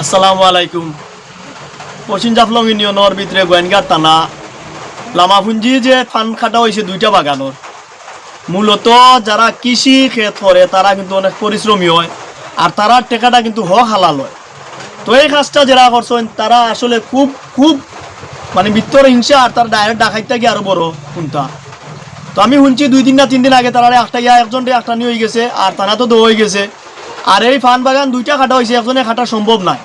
আসসালামু আলাইকুম পশ্চিম জাফলং ইউনিয়নের ভিতরে গোয়েনগার থানা। লামাপুঞ্জি যে ফান খাটা হয়েছে দুইটা বাগানোর। মূলত যারা কৃষি ক্ষেত করে, তারা কিন্তু অনেক পরিশ্রমী হয়, আর তারা টেকাটা কিন্তু হ হালাল হয়। তো এই কাজটা যারা করছেন, তারা আসলে খুব খুব মানে ভিতর হিংসা আর তার ডাইরেক্ট ডাকাইতে গিয়ে আরও বড় কোনটা। তো আমি শুনছি দুই দিন না তিন দিন আগে তারা একটা ইয়া, একজন একটা নিয়ে হয়ে গেছে, আর তারা তো দো হয়ে গেছে। আর এই ফান বাগান দুইটা খাটা হয়েছে একজনে খাটা সম্ভব নাই।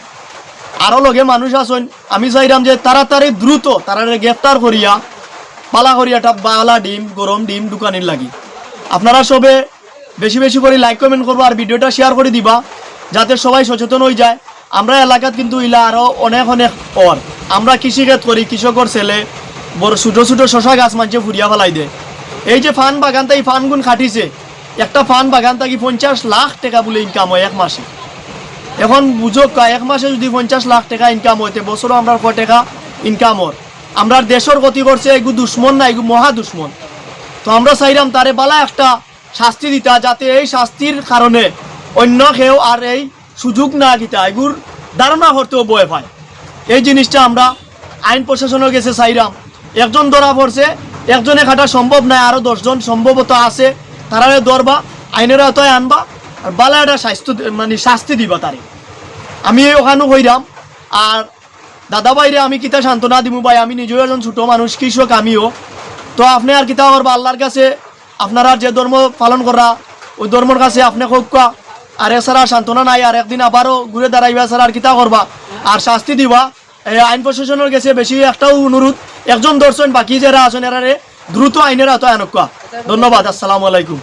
আরও লগে মানুষ আছেন, আমি চাইলাম যে তাড়াতাড়ি দ্রুত তারা গ্রেফতার করিয়া পালা করিয়াটা বালা ডিম, গরম ডিম দোকানের লাগি। আপনারা সবে বেশি বেশি করে লাইক কমেন্ট করব আর ভিডিওটা শেয়ার করে দিবা, যাতে সবাই সচেতন হয়ে যায়। আমরা এলাকাত কিন্তু ইলা আরও অনেক অনেক অর। আমরা কৃষিক্ষেত করি, কৃষকর ছেলে, বড় ছোটো ছোটো শশা গাছ মানছে ফুরিয়া ফেলাই দেয় এই যে ফান বাগানটা এই ফানগুন খাটিছে। একটা ফান বাগান থাকি পঞ্চাশ লাখ টাকা বলে ইনকাম হয় এক মাসে। এখন বুঝো কা- এক মাসে যদি পঞ্চাশ লাখ টাকা ইনকাম হইতে বছরও আমরা কয় টাকা ইনকাম হর আমরা দেশের গতি করছে, এগু দুশ্মন না, এগু মহা দুশ্মন। তো আমরা চাইলাম তারে বালা একটা শাস্তি দিতা, যাতে এই শাস্তির কারণে অন্য কেউ আর এই সুযোগ না দিতা, এগুর ধারণা করতেও বয়ে পায়। এই জিনিসটা আমরা আইন প্রশাসনের গেছে চাইলাম একজন ধরা পড়ছে, একজনে খাটা সম্ভব নাই আরও দশজন সম্ভবত আছে তারা ধরবা, আইনের আওতায় আনবা আর বালা একটা স্বাস্থ্য মানে শাস্তি দিবা তারে। আমি ওখানে হইরাম। আর দাদা বাইরে আমি কিতা সান্ত্বনা দিমু ভাই, আমি নিজেও একজন ছোটো মানুষ, কৃষক আমিও। তো আপনি আর কিতা করবা, আল্লাহর কাছে আপনারা যে ধর্ম পালন করা, ওই ধর্মর কাছে আপনি হোকা আর এছাড়া সান্ত্বনা নাই, আর একদিন আবারও ঘুরে দাঁড়াইবা ছাড়া আর কিতা করবা। আর শাস্তি দিবা। এই আইন প্রশাসনের কাছে বেশি একটাও অনুরোধ, একজন দর্শন বাকি যারা আছেন এরারে দ্রুত আইনের আওতায় আনকা ধন্যবাদ, আসসালামু আলাইকুম।